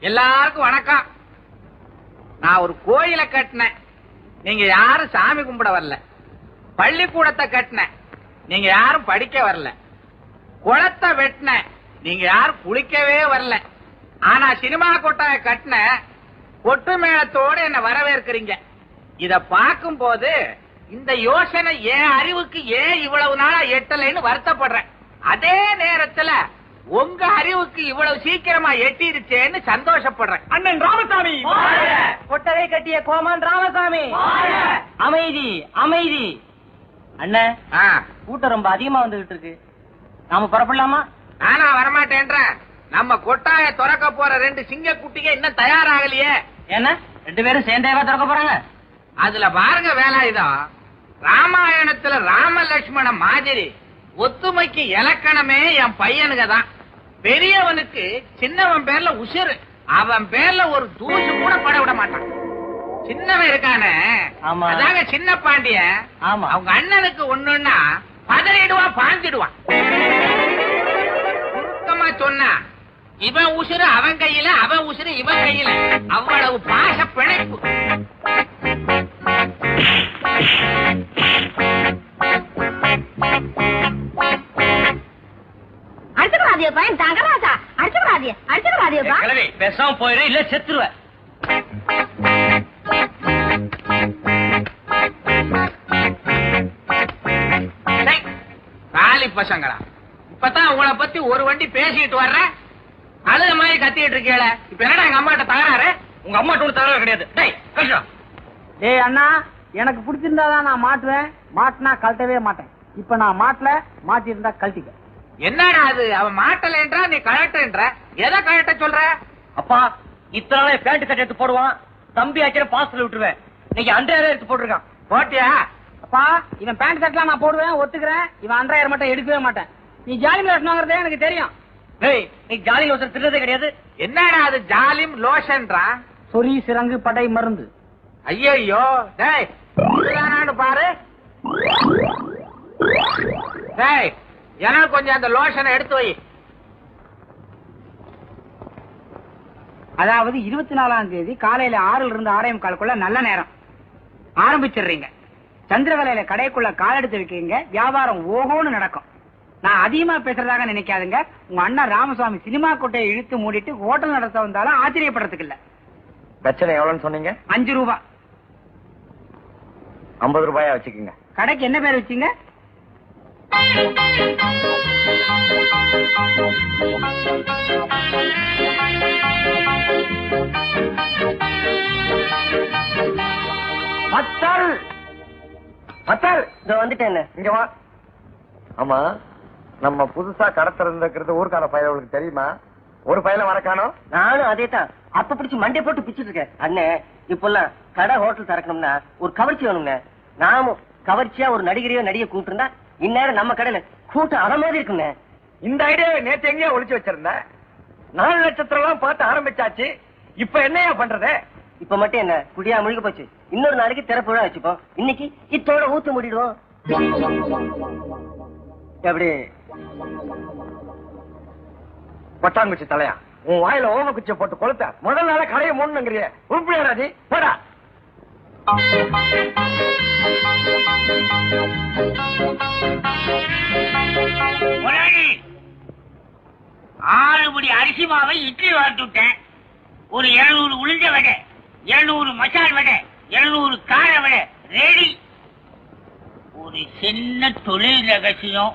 எல்லாருக்கும் வணக்கம். நான் ஒரு கோயில கட்டினேன். நீங்க யாரும் சாமி கும்பிட வரல. பள்ளிக்கூடத்தை கட்டினேன். நீங்க யாரும் படிக்க வரல. குளத்தை வெட்டினேன். நீங்க யாரும் குளிக்கவே வரல. ஆனா சினிமா கொட்டாய கட்டின. கொட்டு மேளத்தோடு என்ன வரவேற்கிறீங்க. இத பார்க்கும் போது இந்த யோசனை என் அறிவுக்கு ஏன் இவ்வளவு நாளா எட்டலைன்னு வருத்தப்படுறேன். அதே நேரத்துல உங்க அறிவுக்கு இவ்வளவு சீக்கிரமா எட்டிருச்சேன்னு சந்தோஷப்படுறேன். அண்ணன் ராமசாமி! கொட்டகை கட்டிய கோமான் ராமசாமி! அமைதி அமைதி! அண்ணன் கூட்டம் ரொம்ப அதிகமா வந்துகிட்டு இருக்கு. நாம புறப்படலாமா? நானா வரமாட்டேன்றேன் நம்ம கொட்டாய திறக்க போற ரெண்டு சிங்க குட்டிங்க இன்னும் தயாராகலையே. என்ன? ரெண்டு பேரும் சேர்ந்தேவா திறக்க போறாங்க? அதுல பாருங்க வேலாயுதம் ராமாயணத்துல ராம லட்சுமண மாதிரி ஒத்துமைக்கு இலக்கணமே என் பையனுங்க தான். பெரியவனுக்கு சின்னவன் பேர்ல உசுரு அவன் பேர்ல ஒரு தூசு கூட பட விட மாட்டான். சின்னவன் இருக்கானே. அதாங்க சின்ன பாண்டியன். ஆமா. அவங்க அண்ணனுக்கு ஒண்ணுன்னா பதறிடுவான் பாஞ்சிடுவான் சுருக்கமா சொன்னா இவன் உசுறு அவன் கையில அவன் உசுறு இவன் கையில. அவ்வளவு பாச பிணைப்பு. அடிச்சுக்கூடாதிய பையன் தங்கராஜா அடிச்சுக்கூடாதிய அடிச்சுக்கூடாதியப்பா கிளவி பேசாம போயிரு இல்ல செத்துருவ. டேய், காலி பசங்களா. இப்பதான் உங்களை பத்தி ஒரு வண்டி பேசிட்டு வர்றேன் அழுத மாதிரி கத்திட்டு இருக்கேள இப்ப என்னடா எங்க அம்மாட்ட தகராறு? உங்க அம்மா ஒண்ணு தரவே கிடையாது. டேய் கஷ்டம் ஏய் அண்ணா எனக்கு பிடிச்சிருந்தாதான் நான் மாட்டுவேன். மாட்டினா கழட்டவே மாட்டேன். இப்ப நான் மாட்டல மாட்டி இருந்தா கழட்டிக்க. என்னடா அது? அவன் மாட்டலன்றா நீ கழட்டுன்ற. எதை கழட்ட சொல்ற? அப்பா இத்தனை நாள் பேண்ட் கட்டி எடுத்து போடுவான். தம்பி ஆக்கிற பாஸ்டர் விட்டுருவேன். இன்னைக்கு அன்றையாயிரம் எடுத்து போட்டிருக்கான். போட்டியா? அப்பா இவன் பேண்ட் ஷர்ட்லாம் நான் போடுவேன் ஒத்துக்கிறேன். இவன் அன்றாயிரம் மட்டும் எடுக்கவே மாட்டேன். நீ ஜாலி விளையாடணுங்கிறதே எனக்கு தெரியும். டேய் நீ ஜாலி ஒருத்தர் திட்டதே கிடையாது. என்னடா அது? ஜாலிம் லோஷன்றா? சொறி சிறங்கு படை மருந்து. ஐயோ டேய் பாரு. டேய் எனக்கு கொஞ்சம் அந்த லோஷனை எடுத்து வை. அதாவது இருபத்தி நாலாம் தேதி காலையில ஆறுல இருந்து ஆறே முக்காலுக்குள்ள நல்ல நேரம். ஆரம்பிச்சிடுறீங்க. சந்திரகலையில கடைக்குள்ள கால் எடுத்து வைக்கிறீங்க. வியாபாரம் ஓஹோன்னு நடக்கும். நான் அதிகமா பேசுறதாக நினைக்காதுங்க. உங்க அண்ணன் ராமசுவாமி சினிமா கோட்டையை இழுத்து மூடிட்டு ஹோட்டல் நடத்த வந்தாலும் ஆச்சரியப்படுறதுக்கு இல்ல. பிரச்சனை எவ்வளவுன்னு சொன்னீங்க? அஞ்சு ரூபா. ஐம்பது ரூபாயா வச்சுக்கோங்க. கடைக்கு என்ன பேர் வச்சீங்க? பத்தல் பத்தல் இதோ வந்துட்டேன் இங்க வா. ஆமா நம்ம புதுசா கடை திறந்திருக்கிறது ஊர்க்கார பயலுக்கு தெரியுமா? ஒரு பையல வரக்கானோம் நானும் அதே தான் அப்ப பிடிச்சு மண்டை போட்டு பிச்சுட்டு இருக்கேன். அண்ணே இப்பெல்லாம் கடை ஹோட்டல் திறக்கணும்னா ஒரு கவர்ச்சி வேணுங்க நாமும் கவர்ச்சியா ஒரு நடிகரையோ நடிகை கூப்பிட்டு இந்நேரம் நம்ம கடையில கூட்டம் அற மாதிரி இருக்குங்க இந்த ஐடியாவை நேத்து எங்கேயோ ஒளிச்சு வச்சிருந்த நாலு நட்சத்திரம் எல்லாம் பார்த்து ஆரம்பிச்சாச்சு. இப்ப என்னையா பண்றது? இப்ப மட்டும் என்ன குடியா முழுக போச்சு. இன்னொரு நாளைக்கு திறப்பு விழா வச்சுப்போம். இன்னைக்கு இத்தோட ஊத்து முடிடுவோம். எப்படி? பட்டாங்குச்சி தலையா? உன் வாயில ஓம குச்சியை போட்டு கொளுத்த. முதல் நாள கடையை மூணுங்கிறிய உருப்படியாடாதி போடா. முதலாளி ஆறு படி அரிசி மாவை இட்லி வாட்டுட்டேன் ஒரு இருநூறு உளுந்த வடை இருநூறு மசால் வடை இருநூறு கார வடை ரெடி ஒரு சின்ன தொழில் ரகசியம்.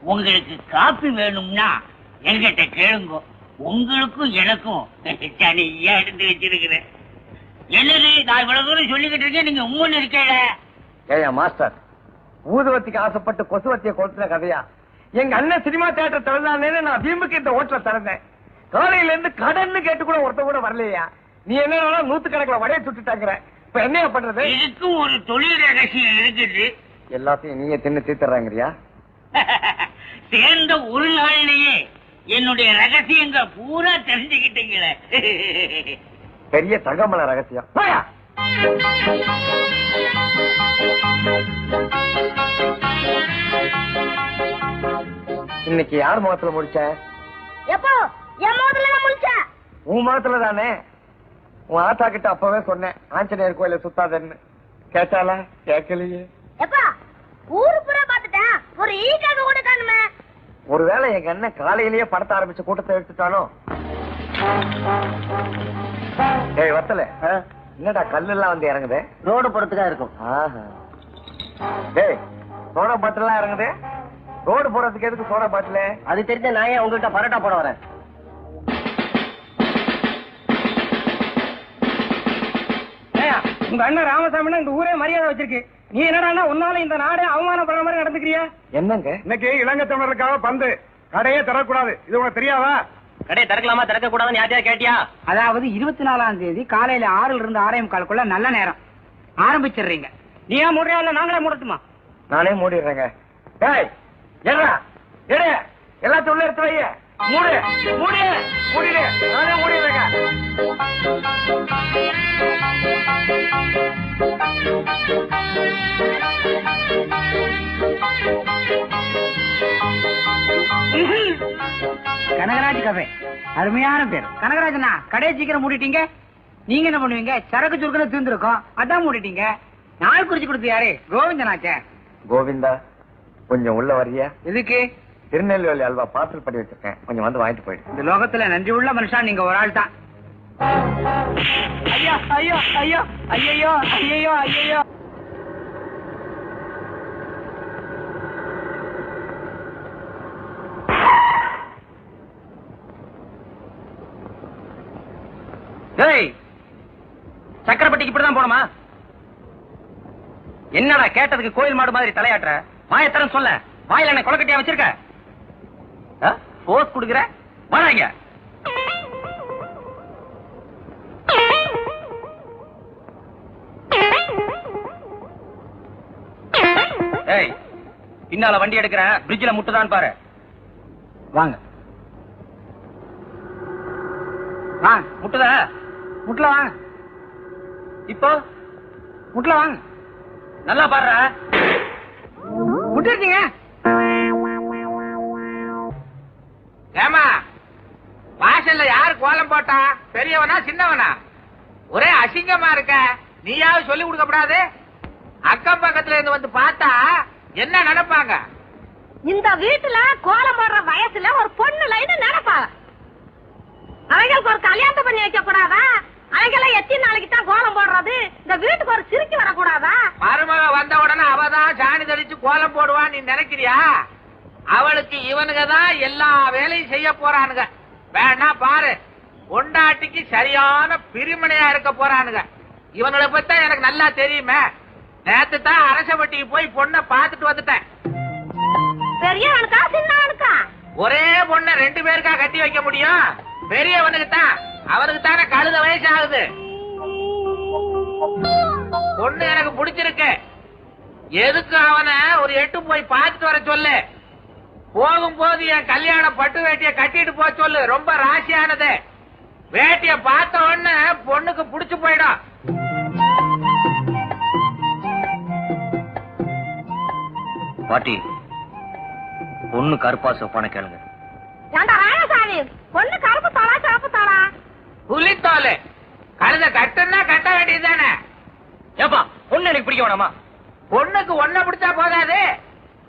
உங்களுக்கு காப்பி வேணும்னா என்கிட்ட கேளுங்க. உங்களுக்கும் எனக்கும் தனியா எடுத்து வச்சிருக்கிறேன். என்னது? நான் இவ்வளவு தூரம் சொல்லிக்கிட்டு இருக்கேன் நீங்க உம்மன் இருக்கல ஏயா மாஸ்டர் ஊதுவத்திக்கு ஆசைப்பட்டு கொசுவத்திய கொளுத்துன கதையா? எங்க அண்ணன் சினிமா தியேட்டர் திறந்தானே நான் வீம்புக்கு இந்த ஹோட்டல திறந்தேன். காலையில இருந்து கடன்னு கேட்டு கூட ஒருத்த கூட வரலையா? நீ என்ன நூத்து கணக்குல வடைய சுட்டுட்டாங்கிற. இப்ப என்னையா பண்றது? இதுக்கும் ஒரு தொழில் ரகசியம் இருக்குது. எல்லாத்தையும் நீயே தின்னு தீத்துறாங்கறியா சேர்ந்த ஒரு நாள்லயே என்னுடைய ரகசியங்க பூரா தெரிஞ்சுக்கிட்டீங்களே. பெரிய தங்கமல ரகசியம். இன்னைக்கு யார் முகத்துல முடிச்ச? எப்போ? என் மோதில நான் முழிச்சேன் உன் முகத்துல தானே? உன் ஆத்தா கிட்ட அப்பவே சொன்னேன். ஆஞ்சநேயர் கோயில சுத்தாதன்னு. கேட்டாளா? கேட்கலையே. எப்பா ஊரு பூரா பாத்துட்டேன் ஒரு ஈக்காக கூட காணுமே. ஒருவேளை எங்க அண்ணன் காலையிலேயே படத்த ஆரம்பிச்ச கூட்டத்தை எடுத்துட்டானோ? ஏய் வத்தல என்னடா கல்லு எல்லாம் வந்து இறங்குது? ரோடு போறதுக்கா இருக்கும். டேய் சோடா பாட்டில் எல்லாம் இறங்குது? ரோடு போறதுக்கு எதுக்கு சோடா பாட்டில் அது தெரிஞ்ச நான் ஏன் உங்ககிட்ட பரோட்டா போட வரேன்? உங்க அண்ணன் ராமசாமினா இந்த ஊரே மரியாதை வச்சிருக்கு. நீ என்னடா உன்னால இந்த நாடே அவமானப்படுற மாதிரி நடந்துக்கிறியா? என்னங்க? இன்னைக்கு இளங்க தமிழருக்காக பந்து கடையே தரக்கூடாது இது உனக்கு தெரியாதா? கடையை திறக்கலாமா? திறக்க கூடாதுன்னு யார்ட்டையா கேட்டியா? அதாவது இருபத்தி நாலாம் தேதி காலையில ஆறுல இருந்து ஆறே காலுக்குள்ள நல்ல நேரம். ஆரம்பிச்சிடுறீங்க. நீ ஏன் மூடுறியா இல்ல நாங்களே மூடட்டுமா? நானே மூடிடுறேங்க. டேய் ஏறா எடு எல்லாத்தையும் உள்ள எடுத்து வை மூடு மூடு மூடிடு. நானே மூடிடுறேங்க. கனகராஜ் கஃபே அருமையான பேர். கனகராஜனா கடையை சீக்கிரம் மூடிட்டீங்க. நீங்க என்ன பண்ணுவீங்க? சரக்கு சுருக்குன்னு தீர்ந்துருக்கோம். அதான் மூடிட்டீங்க. நாள் குறிச்சு கொடுத்து யாரு? கோவிந்தனாச்சே. கோவிந்தா கொஞ்சம் உள்ள வரியா எதுக்கு? திருநெல்வேலி அல்வா பார்சல் பண்ணி வச்சிருக்கேன். கொஞ்சம் வந்து வாங்கிட்டு போயிடு. இந்த லோகத்துல நன்றி உள்ள மனுஷன் நீங்க ஒரு ஆள் தான் ஐயோ ஐயோ ஐயோ டேய் சக்கரப்பட்டிக்கு இப்படிதான் போனோமா என்னடா கேட்டதுக்கு கோயில் மாடு மாதிரி தலையாட்டுற? வாயத்தரம் சொல்ல. வாயில என்ன கொலக்கட்டியா வச்சிருக்க? போஸ் குடுக்குற? வராங்க பின்னால வண்டி எடுக்கிறேன் பிரிட்ஜ்ல முட்டுதான் பாரு. வாங்க. வாங்க முட்டுதா? வாங்க இப்போ? முட்ல வாங்க நல்லா பாடுற. முட்டிருக்கீங்க? ஏமா வாசல்ல யாரு கோலம் போட்டா? பெரியவனா சின்னவனா? ஒரே அசிங்கமா இருக்க. நீயாவது சொல்லி கொடுக்கப்படாது. அக்கம் பக்கத்துல இருந்து வந்து பார்த்தா என்ன நினைப்பாங்க? இந்த வீட்டுல கோலம் போடுற வயசுல ஒரு பொண்ணு லைன் நினைப்பாங்க அவங்களுக்கு ஒரு கல்யாணத்தை பண்ணி வைக்க கூடாதா அவங்கெல்லாம் எத்தனை நாளைக்கு தான் கோலம் போடுறது? இந்த வீட்டுக்கு ஒரு சிரிக்கி வரக்கூடாதா? மருமக வந்த உடனே அவதான் சாணி தெளிச்சு கோலம் போடுவான்னு நீ நினைக்கிறியா? அவளுக்கு இவனுங்க தான் எல்லா வேலையும் செய்ய போறானுங்க. வேணா பாரு பொண்டாட்டிக்கு சரியான பிரிமனையா இருக்க போறானுங்க. இவனுங்களை பத்தி தான் எனக்கு நல்லா தெரியுமே. நேத்து தான் அரசப்பட்டிக்கு போய் பொண்ணை பார்த்துட்டு வந்துட்டேன். பெரியவனுக்கா சின்னவனுக்கா? ஒரே பொண்ணை ரெண்டு பேருக்கா கட்டி வைக்க முடியும்? பெரியவனுக்கு தான். அவனுக்கு தானே கழுத வயசு ஆகுது. பொண்ணு எனக்கு பிடிச்சிருக்கு. எதுக்கு அவனை ஒரு எட்டு போய் பார்த்துட்டு வர சொல்லு? போகும்போது என் கல்யாண பட்டு வேட்டிய கட்டிட்டு போக சொல்லு. ரொம்ப ராசியானது. வேட்டிய பார்த்த உடனே பொண்ணுக்கு புடிச்சு போயிடும். பாட்டி பொண்ணு கருப்பாச பணம் கேளுங்க. பொண்ணு கருப்பு தாளா சிவப்பு தாளா புலித்தோலு கழுத கட்டுன்னா கட்ட வேண்டியதுதானே? ஏப்பா பொண்ணு எனக்கு பிடிக்க வேணாமா? பொண்ணுக்கு ஒன்ன பிடிச்சா போதாது.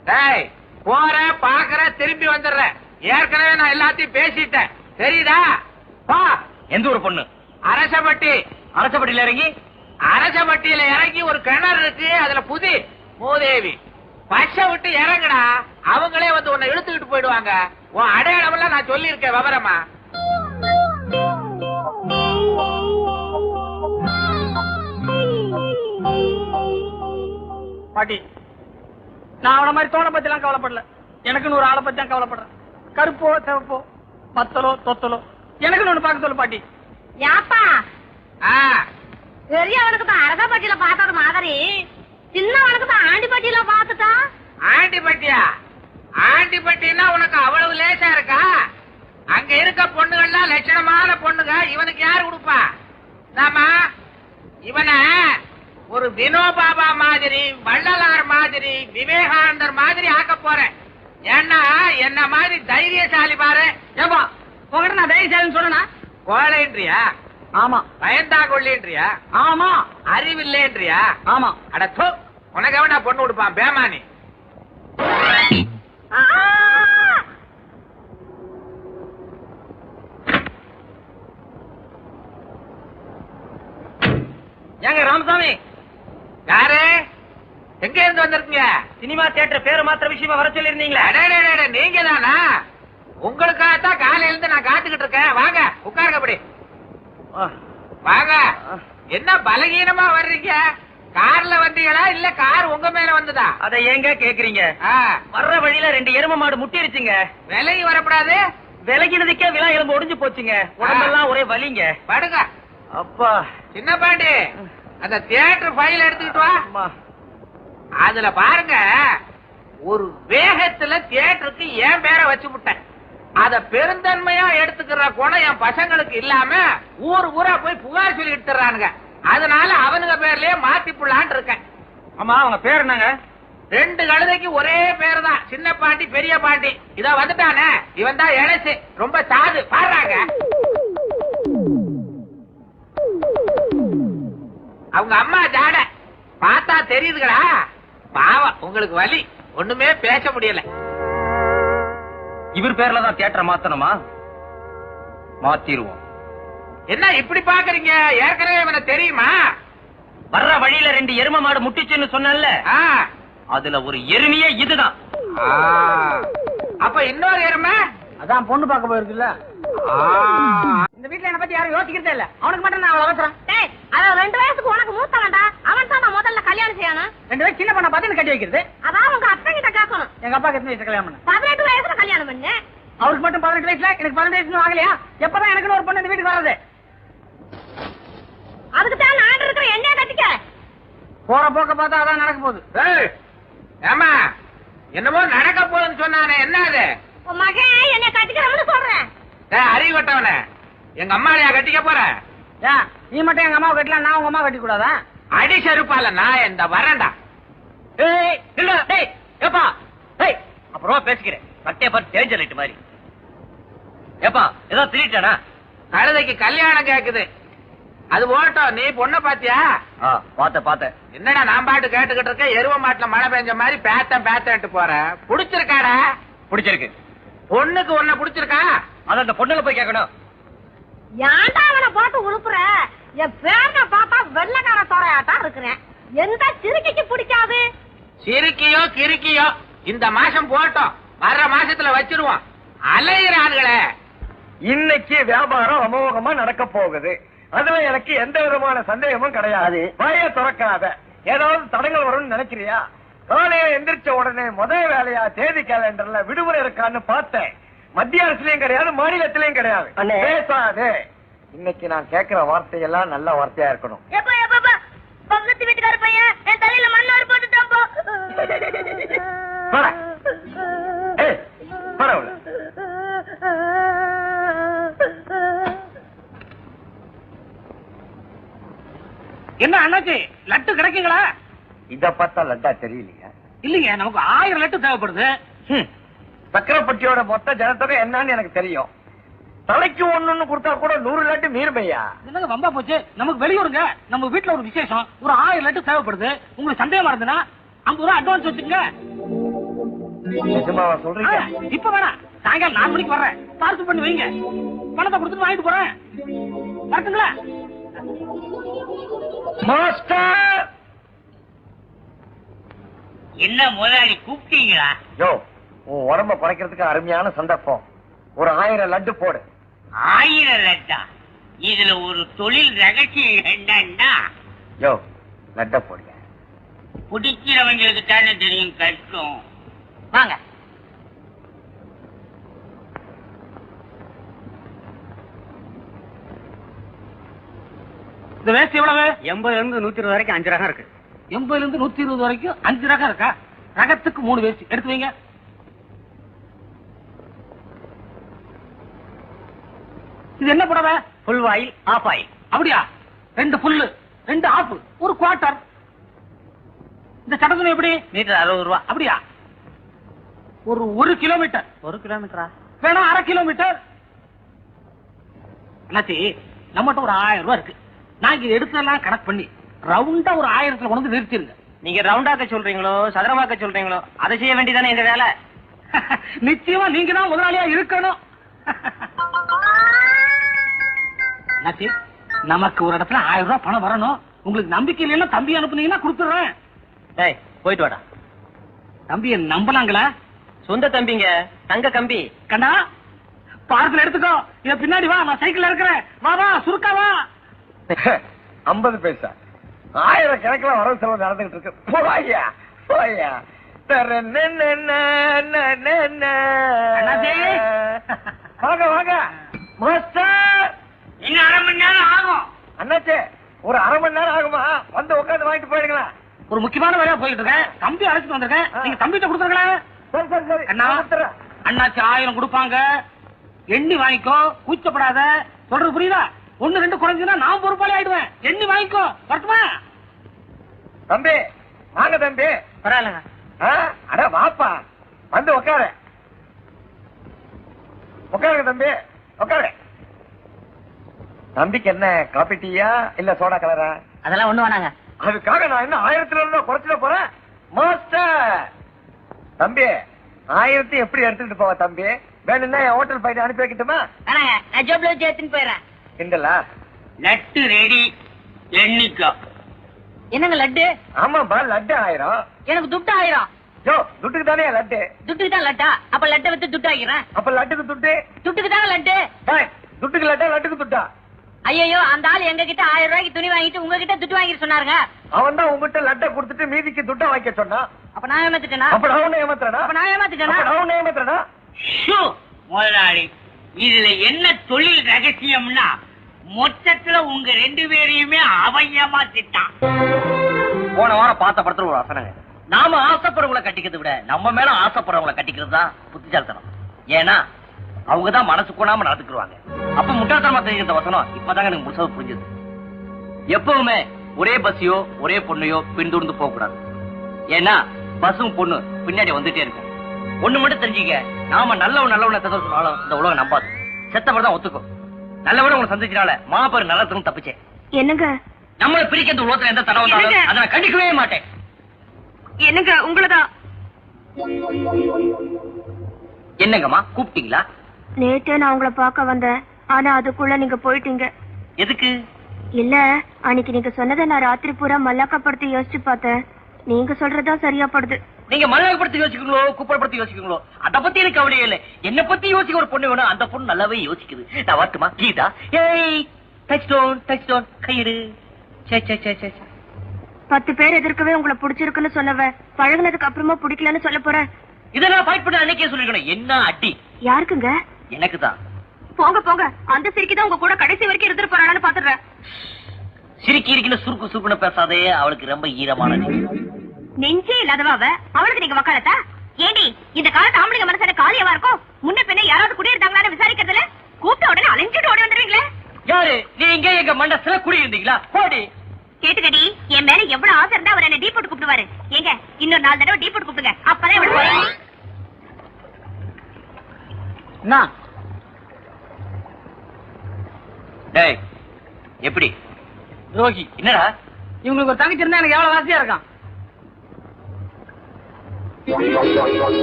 டேய் போற பாக்குற திரும்பி வந்துடுற. ஏற்கனவே நான் எல்லாத்தையும் பேசிட்டேன். தெரியுதா? பா. எந்த ஒரு பொண்ணு? அரசப்பட்டி. அரசப்பட்டியில இறங்கி? அரசப்பட்டியில இறங்கி ஒரு கிணறு இருக்கு அதுல புதி. மூதேவி. பச்சை விட்டு இறங்குடா. அவங்களே வந்து உன்னை இழுத்துக்கிட்டு போயிடுவாங்க. உன் அடையாளம் எல்லாம் நான் சொல்லியிருக்கேன் விவரமா? பாட்டி நான் அவன மாதிரி தோணை பத்தி எல்லாம் கவலைப்படல. எனக்குன்னு ஒரு ஆளை பத்தி தான் கவலைப்படுறேன். கருப்போ சிவப்போ மத்தலோ தொத்தலோ எனக்குன்னு ஒண்ணு பார்க்க சொல்லு பாட்டி. யாப்பா? ஆ, பெரியவனுக்கு தான் அரசப்பட்டியில பார்த்தது மாதிரி. சின்னவனுக்கு தான் ஆண்டிப்பட்டியில பார்த்துட்டா? ஆண்டிப்பட்டியா ஆண்டிப்பட்டின்னா உனக்கு அவ்வளவு லேசா இருக்கா? அங்க இருக்க பொண்ணுகள்லாம் லட்சணமான பொண்ணுங்க இவனுக்கு யாரு கொடுப்பா நாம இவனை ஒரு வினோபாபா மாதிரி வள்ளலார் மாதிரி விவேகானந்தர் மாதிரி ஆக்க போறேன். ஏன்னா என்ன மாதிரி தைரியசாலி பாரு. ஏப்பா உங்ககிட்ட நான் தைரியசாலின்னு சொன்னா கோழைன்றியா? ஆமா. பயந்தா கொள்ளின்றியா? ஆமா. அறிவில்லைன்றியா? ஆமா. அட தோ உனக்கு எவனா பொண்ணு கொடுப்பான் பேமானி! ஏங்க ராமசாமி? யாரு? எங்க இருந்து வந்திருக்கீங்க? சினிமா தியேட்டர் பேரு மாத்திர விஷயமா வர சொல்லிருந்தீங்களே நீங்க தானா உங்களுக்காகத்தான் காலையில இருந்து நான் காத்துக்கிட்டு இருக்கேன். வாங்க உட்காருங்க அப்படி. வாங்க. என்ன பலகீனமா வர்றீங்க? கார்ல வந்தீங்களா இல்ல கார் உங்க மேல வந்ததா? அத ஏங்க கேக்குறீங்க? வர்ற வழியில ரெண்டு எரும மாடு முட்டிருச்சுங்க. விலகி வரக்கூடாது. விலகினதுக்கே விழா எலும்பு ஒடிஞ்சு போச்சுங்க. உடம்பெல்லாம் ஒரே வலிங்க. படுங்க. அப்பா. சின்ன பாண்டி அந்த தியேட்டர் ஃபைல் எடுத்துக்கிட்டு வா. அம்மா. அதுல பாருங்க ஒரு வேகத்துல தியேட்டருக்கு என் பேரை வச்சு விட்டேன் அத பெருந்தன்மையா எடுத்துக்கிற குணம் என் பசங்களுக்கு இல்லாம ஊர் ஊரா போய் புகார் சொல்லிட்டு தர்றானுங்க அதனால அவனுங்க பேர்லயே மாத்தி புள்ளான்னு இருக்கேன். அம்மா அவங்க பேர் என்னங்க? ரெண்டு கழுதைக்கு ஒரே பேர் தான் சின்ன பாண்டி பெரிய பாண்டி இத வந்துட்டானே. இவன் தான் இழைச்சு ரொம்ப சாது. பாடுறாங்க. அவங்க அம்மா ஜாட. பார்த்தா தெரியுதுங்களா? பாவம். உங்களுக்கு வலி. ஒண்ணுமே பேச முடியல. இவர் பேர்ல தான் தியேட்டர் மாத்தணுமா? மாத்திருவோம். என்ன இப்படி பாக்குறீங்க ஏற்கனவே இவனை தெரியுமா? வர்ற வழியில ரெண்டு எரும மாடு முட்டிச்சுன்னு சொன்னேன்ல. ஆ. அதுல ஒரு எருமையே இதுதான். ஆ. அப்ப இன்னொரு எருமை? அதான் பொண்ணு பார்க்க போயிருக்குல்ல. ஆ. இந்த வீட்ல என்ன பத்தி யாரும் யோசிக்கிறதே இல்ல. அவனுக்கு மட்டும் நான் அவ்வளவு அவசரம் அவன் ரெண்டு வயசுக்கு உனக்கு மூத்தவன்டா. அவன் தான் நான் முதல்ல கல்யாணம் செய்யணும். ரெண்டு பேரும் சின்ன பொண்ணை பார்த்து கட்டி வைக்கிறது? அதான் உங்க அத்தை கிட்ட கேட்கணும். எங்க எத்தனை வயசு கல்யாணம் பண்ண? வயசுல கல்யாணம் பண்ணு? அவருக்கு மட்டும் பதினெட்டு வயசுல எனக்கு பதினெட்டு வயசு ஆகலையா? எப்பதான் எனக்கு ஒரு பொண்ணு இந்த வீட்டுக்கு வர்றது அதுக்கு தான் நான் இருக்கிற என்னைய கட்டிக்க? போற போக்க பார்த்தா அதான் நடக்க போகுது. ஏய், ஏம்மா என்னமோ நடக்க போகுதுன்னு சொன்னானே என்ன அது? உன் மகன் என்னைய கட்டிக்கிறவனு சொல்றேன். அறிவு கட்டவனே. எங்க அம்மாளையா கட்டிக்க போற? ஏன் நீ மட்டும் எங்க அம்மாவை கட்டலாம் நான் உங்க அம்மா கட்டி கூடாதா? அடி செருப்பால நான் இந்த வரேன்டா. ஏய் இல்ல டேய் ஏப்பா டேய் அப்புறமா பேசிக்கிறேன். சட்டைய பார்த்து டேஞ்சர் லைட் மாதிரி. ஏப்பா ஏதோ திருட்டானா கழுதைக்கு கல்யாணம் கேக்குது. அது ஓட்டம் நீ பொண்ணை பாத்தியா? பாத்த பாத்த என்னடா நான் பாட்டு கேட்டுக்கிட்டு இருக்க எருவ மாட்டுல மழை பெஞ்ச மாதிரி பேத்தன் பேத்தன்ட்டு போற. புடிச்சிருக்காடா? பிடிச்சிருக்கு. பொண்ணுக்கு உன்னை புடிச்சிருக்கா? அத அந்த பொண்ணுல போய் கேட்கணும். ஏன்டா அவனை போட்டு உழுப்புற? என் பேரனை பார்த்தா வெள்ளக்கார தோரையாட்டா இருக்கிறேன். எந்த சிறுக்கைக்கு பிடிக்காது? சிரிக்கியோ கிறுக்கியோ இந்த மாசம் போட்டோம். வர்ற மாசத்துல வச்சிருவோம். அலையிறானுங்களே இன்னைக்கு வியாபாரம் அமோகமா நடக்க போகுது. அதுல எனக்கு எந்த விதமான சந்தேகமும் கிடையாது. வாய திறக்காத. ஏதாவது தடங்கள் வரும்னு நினைக்கிறியா? காலையில எந்திரிச்ச உடனே முதல் வேலையா தேதி கேலண்டர்ல விடுமுறை இருக்கான்னு பார்த்தேன். மத்திய அரசுலயும் கிடையாது மாநிலத்திலயும் கிடையாது. பேசாதே. இன்னைக்கு நான் கேட்கிற வார்த்தையெல்லாம் நல்ல வார்த்தையா இருக்கணும். எப்ப எப்ப பக்கத்து வீட்டுக்கார பையன் என் தலையில மண்ணாறு போட்டுட்டான் உள்ள. என்ன அண்ணாச்சி லட்டு கிடைக்குங்களா? இத பார்த்தா லட்டா தெரியலையா. இல்லைங்க நமக்கு ஆயிரம் லட்டு தேவைப்படுது. சக்கரப்பட்டியோட மொத்த ஜனத்தொகை என்னன்னு எனக்கு தெரியும். தலைக்கு ஒண்ணுன்னு கொடுத்தா கூட நூறு லட்டு மீறுமையா? என்னங்க வம்பா போச்சு? நமக்கு வெளியூருங்க நம்ம வீட்ல ஒரு விசேஷம். ஒரு ஆயிரம் லட்டு தேவைப்படுது. உங்களுக்கு சந்தேகமா இருந்ததுன்னா ஐம்பது ரூபா அட்வான்ஸ் வச்சுங்க நிஜமாவா சொல்றீங்க? இப்ப வேணாம். சாயங்காலம் நாலு மணிக்கு வர்றேன். பார்சல் பண்ணி வைங்க. பணத்தை கொடுத்துட்டு வாங்கிட்டு போறேன். வரட்டுங்களா? மாஸ்டர்! என்ன முதலாளி கூப்பிட்டீங்களா? யோ உன் உடம்ப குறைக்கிறதுக்கு அருமையான சந்தர்ப்பம். ஒரு ஆயிரம் லட்டு போடு. ஆயிரம் லட்டா? இதுல ஒரு தொழில் ரகசியம் என்னன்னா? யோ லட்ட போடுங்க. பிடிக்கிறவங்களுக்கு தானே தெரியும் கஷ்டம். வாங்க. இந்த வேஸ்ட் எவ்வளவு? எண்பதுல இருந்து நூத்தி இருபது வரைக்கும் அஞ்சு ரகம் இருக்கு. எண்பதுல இருந்து நூத்தி இருபது வரைக்கும் அஞ்சு ரகம் இருக்கா? ரகத்துக்கு மூணு வேஸ்ட் எடுத்து வைங்க. இது என்ன புடவை? ஃபுல் ஆயில் ஆஃப் ஆயில் அப்படியா? ரெண்டு புல்லு ரெண்டு ஆப்பு ஒரு குவார்டர் இந்த சட்ட துணி எப்படி? மீட்டர் அறுபது ரூபா. அப்படியா? ஒரு ஒரு கிலோமீட்டர் ஒரு கிலோமீட்டரா வேணா அரை கிலோமீட்டர் அண்ணாச்சி நம்மகிட்ட ஒரு ஆயிரம் ரூபாய் இருக்கு. நான் இங்க எடுத்ததெல்லாம் கணக்கு பண்ணி ரவுண்டா ஒரு ஆயிரத்துல கொண்டு வந்து நிறுத்திருங்க. நீங்க ரவுண்டாக்க சொல்றீங்களோ சதுரமாக்க சொல்றீங்களோ அதை செய்ய வேண்டியதானே எங்க வேலை? நிச்சயமா நீங்க தான் முதலாளியா இருக்கணும். அண்ணாச்சி நமக்கு ஒரு இடத்துல ஆயிரம் ரூபாய் பணம் வரணும். உங்களுக்கு நம்பிக்கை இல்லைன்னா தம்பி அனுப்புனீங்கன்னா கொடுத்துறேன். டேய் போயிட்டு வாடா. தம்பியை நம்பலாங்களா? சொந்த தம்பிங்க தங்க கம்பி. கண்ணா பார்க்கல எடுத்துக்கோ. இத பின்னாடி வா நான் சைக்கிள்ல இருக்கிறேன். வா வா சுருக்கா வா. ஐம்பது பைசா. ஆயிரம் கணக்குல வரவு செலவு நடந்துகிட்டு இருக்கு. போயா போயா. அண்ணாச்சி. வாங்க வாங்க. மாஸ்டர். இன்னும் அரை மணி நேரம் ஆகும். அண்ணாச்சே ஒரு அரை மணி நேரம் ஆகுமா? வந்து உட்காந்து வாங்கிட்டு போயிடுங்களா ஒரு முக்கியமான வேலையா போயிட்டு இருக்கேன். தம்பி அழைச்சிட்டு வந்திருக்கேன். நீங்க தம்பிட்ட கொடுத்துருங்களேன். சரி சரி சரி. அண்ணா. அண்ணாச்சி ஆயிரம் கொடுப்பாங்க. எண்ணி வாங்கிக்கோ. கூச்சப்படாத. சொல்றது புரியுதா? ஒண்ணு ரெண்டு குறைஞ்சுன்னா நான் பொறுப்பாளி ஆயிடுவேன். எண்ணி வாங்கிக்கோ. வரட்டுமா? தம்பி வாங்க தம்பி. பரவாயில்லங்க. அட வாப்பா. வந்து உட்காரு உட்காருங்க தம்பி. உட்காரு தம்பிக்கு என்ன காபி டீயா இல்ல சோடா கலரா அதெல்லாம் ஒண்ணு வேணாங்க. அதுக்காக நான் என்ன ஆயிரத்துல இருந்தா குறைச்சிட போறேன்? மாஸ்டர் தம்பி ஆயிரத்தி எப்படி எடுத்துட்டு போவ தம்பி? வேணும்னா என் ஹோட்டல் பையனை அனுப்பி வைக்கட்டுமா? நான் ஜோப்ல வச்சு எடுத்துன்னு போயிடுறேன். கிண்டலா? நட்டு ரெடி எண்ணிக்கோ. என்னங்க லட்டு? ஆமாப்பா லட்டு ஆயிரம். எனக்கு துட்டு ஆயிரம். யோ துட்டுக்கு தானே லட்டு? துட்டுக்கு தான் லட்டா? அப்ப லட்டை வித்து துட்டு ஆகிறேன் அப்ப லட்டுக்கு துட்டு? துட்டுக்கு தாங்க லட்டு. துட்டுக்கு லட்டா லட்டுக்கு துட்டா? ஐயோ அந்த ஆள் எங்க கிட்ட ஆயிரம் ரூபாய்க்கு துணி வாங்கிட்டு உங்ககிட்ட துட்டு வாங்கிட்டு சொன்னாருங்க. அவன் தான் உங்ககிட்ட லட்டை கொடுத்துட்டு மீதிக்கு துட்டை வாங்கிக்க சொன்னான். அப்ப நான் ஏமாத்திட்டேனா? அப்ப நான் உன்னை ஏமாத்துறேனா? அப்ப நான் ஏமாத்திட்டேனா? அப்ப நான் உன்னை ஏமாத்துறேனா? ஷூ முதலாளி இதுல என்ன தொழில் ரகசியம்னா மொத்தத்துல உங்க ரெண்டு பேரையுமே அவன் ஏமாத்திட்டான். போன வாரம் பார்த்த படத்துல ஒரு வசனங்க நாம ஆசைப்படுறவங்களை கட்டிக்கிறதை விட நம்ம மேல ஆசைப்படுறவங்களை கட்டிக்கிறது தான் புத்திசாலித்தனம். ஏன்னா அவங்க தான் மனசு கொடாம நடந்துக்குருவாங்க. அப்ப முட்டாள்தனமா தெரிஞ்ச இந்த வசனம் இப்பதாங்க எனக்கு முழுசா புரிஞ்சது. எப்பவுமே ஒரே பஸ்ஸையோ ஒரே பொண்ணையோ பின்தொடர்ந்து போக கூடாது ஏன்னா பஸ்ஸும் பொண்ணு பின்னாடி வந்துட்டே இருக்கும். ஒண்ணு மட்டும் தெரிஞ்சுக்க நாம நல்லவன் நல்லவனை தவிர சொன்னாலும் இந்த உலகம் நம்பாது. செத்தவர் தான் ஒத்துக்கும். நல்லவன உங்களை சந்திச்சனால மாபெரும் நல்லதும் தப்பிச்சேன். என்னங்க? நம்மளை பிரிக்க இந்த உலகத்துல எந்த தடவை? அதை நான் கண்டிக்கவே மாட்டேன். என்னங்க உங்களதான்? என்னங்கம்மா கூப்பிட்டீங்களா? நேத்தே நான் உங்களை பார்க்க வந்தேன். ஆனா அதுக்குள்ள நீங்க போயிட்டீங்க. எதுக்கு? இல்ல அன்னைக்கு நீங்க சொன்னதை நான் ராத்திரி பூரா மல்லாக்கப்படுத்தி யோசிச்சு பார்த்தேன். நீங்க சொல்றதா சரியா படுது. நீங்க மல்லாகப்படுத்தி யோசிக்கீங்களோ குப்பரப்படுத்தி யோசிக்கீங்களோ அத பத்தி எனக்கு கவலையே இல்லை. என்ன பத்தி யோசிக்க ஒரு பொண்ணு வேணும். அந்த பொண்ணு நல்லாவே யோசிக்குது. நான் வரட்டுமா? கீதா? ஏய் டச் ஸ்டோன் டச் ஸ்டோன் கையிடு. சே சே சே சே சே. பத்து பேர் எதிர்க்கவே உங்களை பிடிச்சிருக்குன்னு சொன்னவ பழகுனதுக்கு அப்புறமா பிடிக்கலன்னு சொல்ல போறேன் இதை நான் ஃபைட் பண்ண அன்னைக்கே சொல்லிருக்கணும். என்ன அடி? யாருக்குங்க? எனக்கு தான் போங்க போங்க. அந்த சிரிக்கி தான் உங்க கூட கடைசி வரைக்கும் இருந்துட்டு போறான்னு பாத்துடுறேன். சிரிக்கி இருக்கின சுருக்கு சுருக்குன்னு பேசாதே அவளுக்கு ரொம்ப ஈரமான நெஞ்சு. இல்லாதவாவ அவளுக்கு நீங்க வக்காலத்தா? ஏண்டி இந்த காலத்து ஆம்பளைங்க மனசான காலியவா இருக்கும்? முன்ன பின்ன யாராவது குடியிருந்தாங்களான்னு விசாரிக்கிறதுல? கூப்பிட்ட உடனே அலைஞ்சிட்டு ஓடி வந்துடுவீங்களே யாரு? நீங்க எங்க மண்டத்துல குடி இருந்தீங்களா போடி. கேட்டுக்கடி என் மேல எவ்வளவு ஆசை இருந்தா அவர் என்ன டீ போட்டு கூப்பிடுவாரு. ஏங்க இன்னொரு நாலு தடவை டீ போட்டு கூப்பிடுங்க. அப்பதான் வரும். என்ன? டேய் எப்படி? ரோகி என்னடா? இவங்களுக்கு ஒரு தங்கச்சி இருந்தா எனக்கு எவ்வளவு வாசியா இருக்கான்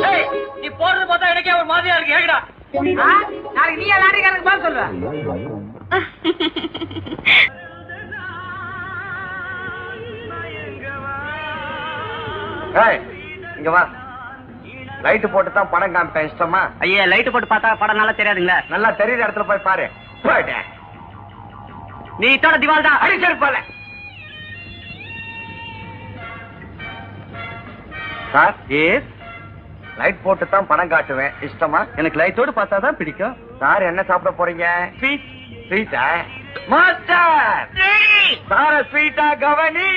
டேய் நீ போறது பார்த்தா எனக்கே ஒரு மாதிரியா இருக்கு. ஏகடா? நாளைக்கு நீ லாரிக்காரனுக்கு சொல்லுவ? ஏய், இங்க வா. லைட் போட்டு தான் படம் காமிப்பேன். இஷ்டமா? ஐயா லைட் போட்டு பார்த்தா படம் நல்லா தெரியாதுங்களா? நல்லா தெரியுற இடத்துல போய் பாரு. போயிட்டே நீ இத்தோட திவால் தான். அடிச்சிருப்பால சார் எஸ் லைட் போட்டு தான் பணம் காட்டுவேன். இஷ்டமா? எனக்கு லைட்டோடு பார்த்தா தான் பிடிக்கும். சார் என்ன சாப்பிட போறீங்க? ஸ்வீட் ஸ்வீட்டா மாஸ்டர் சார ஸ்வீட்டா கவனி?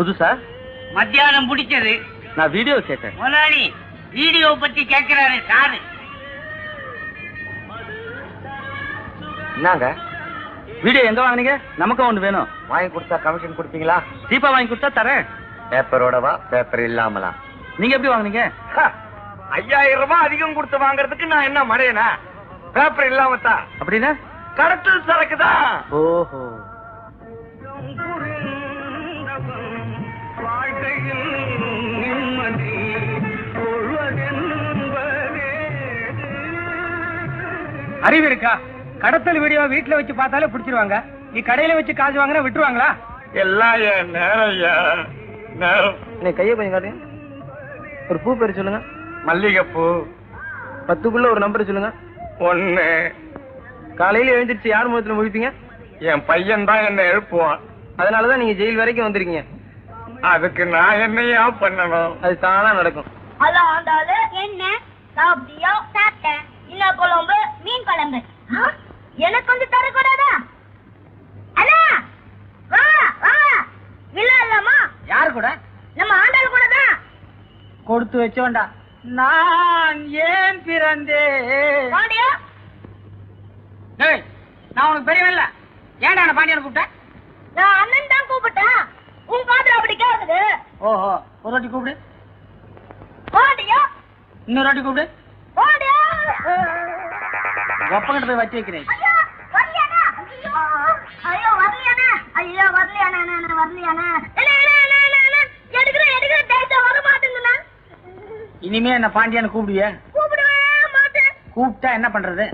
புதுசா? மத்தியானம் பிடிச்சது. நான் வீடியோ கேட்டேன். முதலாளி வீடியோ பத்தி கேட்கிறாரு சாரு. என்னங்க? வீடியோ எங்க வாங்குனீங்க? நமக்கும் ஒண்ணு வேணும். வாங்கி கொடுத்தா கமிஷன் கொடுப்பீங்களா? சீப்பா வாங்கி கொடுத்தா தரேன். பேப்பரோடவா பேப்பர் இல்லாமலாம் நீங்க எப்படி வாங்குனீங்க? ஐயாயிரம் ரூபாய் அதிகம் கொடுத்து வாங்குறதுக்கு நான் என்ன மறையனா பேப்பர் இல்லாமத்தா? தான் அப்படின்னா? கடத்தல் சரக்கு ஓஹோ. அறிவு இருக்கா? கடத்தல் வீடியோ வீட்டுல வச்சு பார்த்தாலே பிடிச்சிருவாங்க. நீ கடையில வச்சு காசு வாங்குனா விட்டுருவாங்களா? எல்லாம் என் நேரம் ஐயா. நேரம். நீ கையை கொஞ்சம் காட்டுங்க ஒரு பூ பேர் சொல்லுங்க. மல்லிகைப்பூ. பத்துக்குள்ள ஒரு நம்பர் சொல்லுங்க. ஒண்ணு. காலையில எழுந்திருச்சு யார் முகத்துல முழிப்பீங்க? என் பையன் தான் என்ன எழுப்புவான். அதனாலதான் நீங்க ஜெயில் வரைக்கும் வந்திருக்கீங்க. அதுக்கு நான் என்னையா பண்ணணும்? அது தானா நடக்கும். என்ன? சாப்பிட்டியா சாப்பிட்டேன். என்ன குழம்பு மீன் குழம்பு? எனக்கு கொஞ்சம் தரக்கூடாதா? அண்ணா! வா வா. இல்ல இல்லம்மா. யார் கூட? நம்ம ஆண்டாள் கூட தான். கொடுத்து வச்சோண்டா. நான் ஏன் பிறந்தேன்? பாண்டியா? டேய், நான் உனக்கு பெரியவன் இல்ல. ஏன்டா நான் பாண்டியனை கூப்பிட்டேன் நான் அண்ணன் தான் கூப்பிட்டேன் உன் காதுல அப்படி கேக்குது. ஓஹோ ஒரு வாட்டி கூப்பிடு. பாண்டியா? இன்னொரு வாட்டி கூப்பிடு. ஒப்பங்கிட்ட போய் வச்சு வைக்கிறேன். ஐயோ இனிமே என்ன பாண்டியனை கூப்பிடுவிய? கூப்பிட்டா என்ன பண்றது?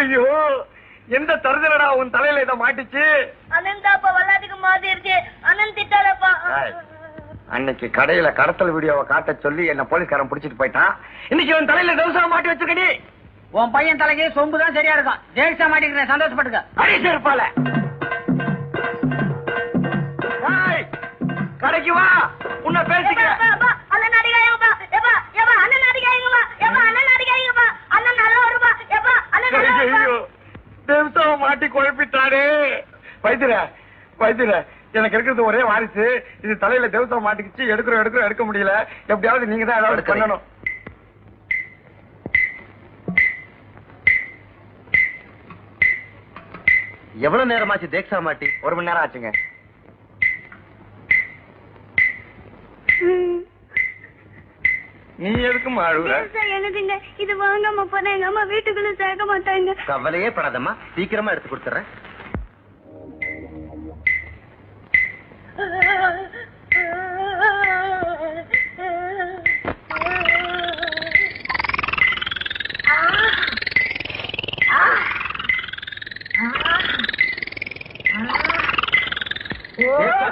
ஐயோ எந்த தருதலடா உன் தலையில இத மாட்டிச்சு? அண்ணன் தாப்பா வல்லாதுக்கு மாத்திருச்சு அண்ணன் திட்டாலப்பா அன்னைக்கு கடையில கடத்தல் வீடியோவை காட்ட சொல்லி என்ன போலீஸ்காரன் புடிச்சிட்டு போயிட்டான். இன்னைக்கு உன் தலையில தவசா மாட்டி வச்சிருக்கடி உன் பையன் தலைக்கு சொம்பு தான் சரியா இருக்கும். ஜெயிச்சா மாட்டிக்கிறேன் சந்தோஷப்பட்டுக்க. அடி செருப்பால. கடைக்கு வா. உன்னை பேசிக்கிறேன் அண்ணன் அடிக்காயங்கப்பா எப்பா எப்பா அண்ணன் அடிக்காயங்கப்பா எப்பா அண்ணன் அடிக்காயங்கப்பா அண்ணன் நல்லா வருப்பா எப்பா அண்ணன் நல்லா வருப்பா ஐயோ தேவசாவை மாட்டி குழப்பிட்டாரு வைத்திர வைத்திர எனக்கு இருக்கிறது ஒரே வாரிசு. இது தலையில தேவசாவை மாட்டிக்கிச்சு எடுக்கிறோம் எடுக்கிறோம் எடுக்க முடியல. எப்படியாவது நீங்க தான் ஏதாவது பண்ணணும். எவ்வளவு நேரமாச்சு தேக்ஸா மாட்டி? ஒரு மணி நேரம் ஆச்சுங்க. நீ எதுக்கு அழுகுற? எனதுங்க இது வாங்காம போனா எங்க அம்மா வீட்டுக்குள்ள சேர்க்க மாட்டாங்க. கவலையே படாதம்மா. சீக்கிரமா எடுத்து கொடுத்துறேன்.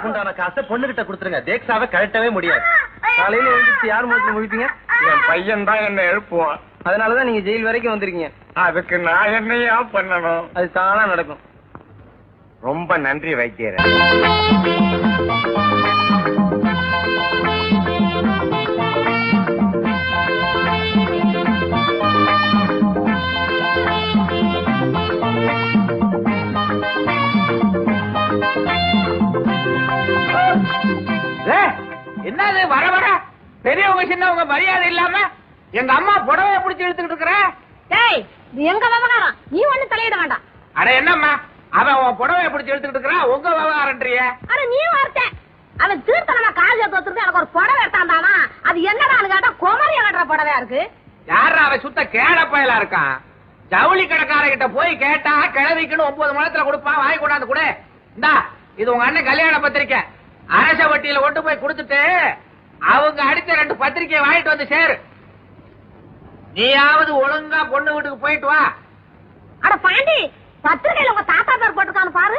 உண்டான காசை பொண்ணுகிட்ட கொடுத்துருங்க. தேக்ஸாவை கழட்டவே முடியாது. காலையில எழுந்திருச்சு யார் முகத்துல முழிப்பீங்க? என் பையன் தான் என்ன எழுப்புவான். அதனாலதான் நீங்க ஜெயில் வரைக்கும் வந்திருக்கீங்க. அதுக்கு நான் என்னையா பண்ணணும்? அது தானா நடக்கும். ரொம்ப நன்றி வைத்தியர். என்னது? வர வர. பெரியவங்க சின்னவங்க மரியாதை இல்லாம எங்க அம்மா புடவைய பிடிச்சு இழுத்துக்கிட்டு இருக்கிற? டேய் இது எங்க விவகாரம்? நீ ஒண்ணு தலையிட வேண்டாம். அட என்னம்மா? அவன் உன் புடவைய பிடிச்சு இழுத்துக்கிட்டு இருக்கிறான் உங்க விவகாரன்றிய அட நீ வார்த்தை. அவன் தீர்த்தனமா காலேஜ் தோத்துருக்கு எனக்கு ஒரு புடவை எடுத்தாண்டானா அது என்னடான்னு கேட்டா குமரிய கட்டுற புடவையா இருக்கு? யாரா அவன் சுத்த கேட பயலா இருக்கான்? ஜவுளி கடைக்காரங்கிட்ட போய் கேட்டா கிழவிக்குன்னு ஒன்பது மணத்துல கொடுப்பான் வாங்கி கொண்டாந்து கொடு. இந்தா இது உங்க அண்ணன் கல்யாண பத்திரிக்கை. அரச வட்டியில கொண்டு போய் கொடுத்துட்டு அவங்க அடிச்ச ரெண்டு பத்திரிக்கையை வாங்கிட்டு வந்து சேரு. நீயாவது ஒழுங்கா பொண்ணு வீட்டுக்கு போயிட்டு வா. அட பாண்டி பத்திரிகையில உங்க தாத்தா பேர் போட்டுருக்கான்னு பாரு.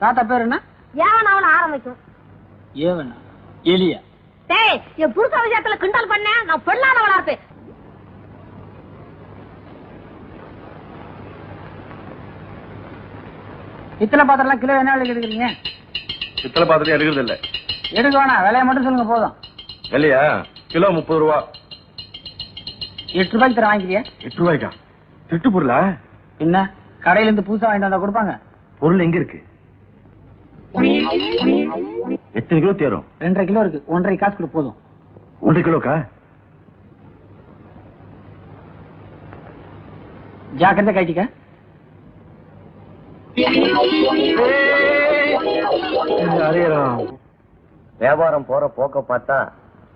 தாத்தா பேர் என்ன? ஏவன் அவன ஆரம்பிக்கும். ஏவனா? எலியா? டேய் என் புருஷ விஷயத்துல கிண்டல் பண்ண நான் பொல்லாதவளா இருப்பேன். பித்தளை பாத்திரம்லாம் கிலோ என்ன விலைக்கு எடுக்கிறீங்க? பித்தளை பாத்திரம் எடுக்கிறது இல்ல எடுக்க வேணாம் விலையை மட்டும் சொல்லுங்க போதும். இல்லையா? கிலோ முப்பது ரூபா. எட்டு ரூபாய்க்கு தர வாங்கிக்கிறியா எட்டு ரூபாய்க்கா? திட்டு பொருளா? என்ன? கடையில இருந்து புதுசா வாங்கிட்டு வந்தா கொடுப்பாங்க. பொருள் எங்க இருக்கு? எத்தனை கிலோ தேரும்? ரெண்டரை கிலோ இருக்கு. ஒன்றரை காசு கொடு போதும். ஒன்றரை கிலோக்கா? ஜாக்கிரதை அரையலாம் வியாபாரம் போற போக்க பார்த்தா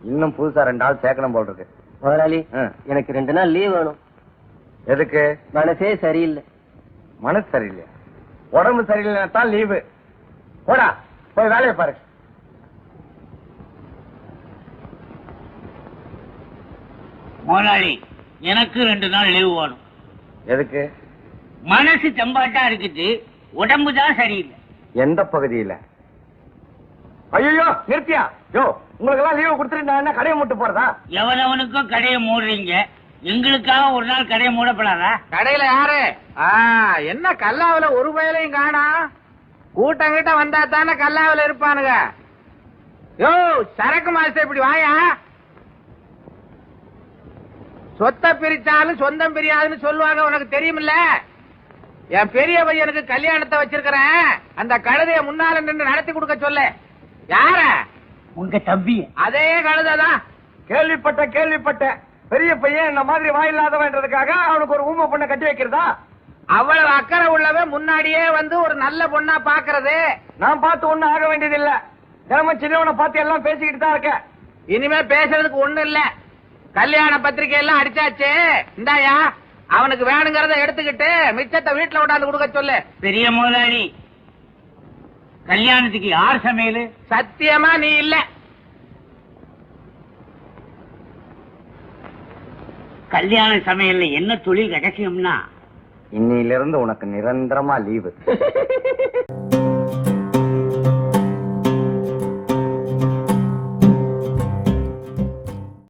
இன்னும் புதுசா ரெண்டு ஆள் சேர்க்கணும் போல் இருக்கு. முதலாளி. எனக்கு ரெண்டு நாள் லீவ் வேணும். எதுக்கு? மனசே சரியில்லை. மனசு சரியில்லையா? உடம்பு சரியில்லைன்னா தான் லீவு போடா போய் வேலையை பாரு. முதலாளி எனக்கு ரெண்டு நாள் லீவு வேணும். எதுக்கு? மனசு தெம்பாட்டா இருக்குது உடம்பு தான் சரியில்லை. எந்த பகுதியில? ஐயோ நிறுத்தியா? யோ உங்களுக்கு எல்லாம் லீவு கொடுத்துட்டு நான் என்ன கடையை மூட்டு போறதா? எவனவனுக்கும் கடையை மூடுறீங்க? எங்களுக்காக ஒரு நாள் கடையை மூடப்படாதா? கடையில யாரு? ஆ, என்ன கல்லாவில ஒரு பயலையும் காணா? கூட்டம் கிட்ட வந்தா தானே கல்லாவில இருப்பானுங்க. யோ சரக்கு மாஸ்டர் இப்படி வாயா? சொத்தை பிரிச்சாலும் சொந்தம் பிரியாதுன்னு சொல்லுவாங்க உனக்கு தெரியுமில்ல? என் பெரிய பையனுக்கு கல்யாணத்தை வச்சிருக்கிறேன். அந்த கழுதைய முன்னால நின்று நடத்தி கொடுக்க சொல்லு. யார? உங்க தம்பி. அதே கழுதைதான். கேள்விப்பட்ட கேள்விப்பட்ட. பெரிய பையன் இந்த மாதிரி வாயில்லாதவன்றதுக்காக அவனுக்கு ஒரு ஊமை பொண்ணை கட்டி வைக்கிறதா? அவ்வளவு அக்கறை உள்ளவன் முன்னாடியே வந்து ஒரு நல்ல பொண்ணா பாக்குறது. நான் பார்த்து ஒண்ணும் ஆக வேண்டியது இல்ல தினமும் சின்னவனை பார்த்து எல்லாம் பேசிக்கிட்டு தான் இருக்கேன். இனிமே பேசுறதுக்கு ஒண்ணு இல்ல. கல்யாண பத்திரிக்கை எல்லாம் அடிச்சாச்சு. இந்தாயா அவனுக்கு வேணுங்கிறத எடுத்துக்கிட்டு மிச்சத்தை வீட்டுல கொண்டாந்து கொடுக்க சொல்லு. பெரிய முதலாளி கல்யாணத்துக்கு யார் சமையல்? சத்தியமா நீ இல்ல. கல்யாண சமையல்ல என்ன தொழில் ரகசியம்னா? இன்னையிலிருந்து உனக்கு நிரந்தரமா லீவு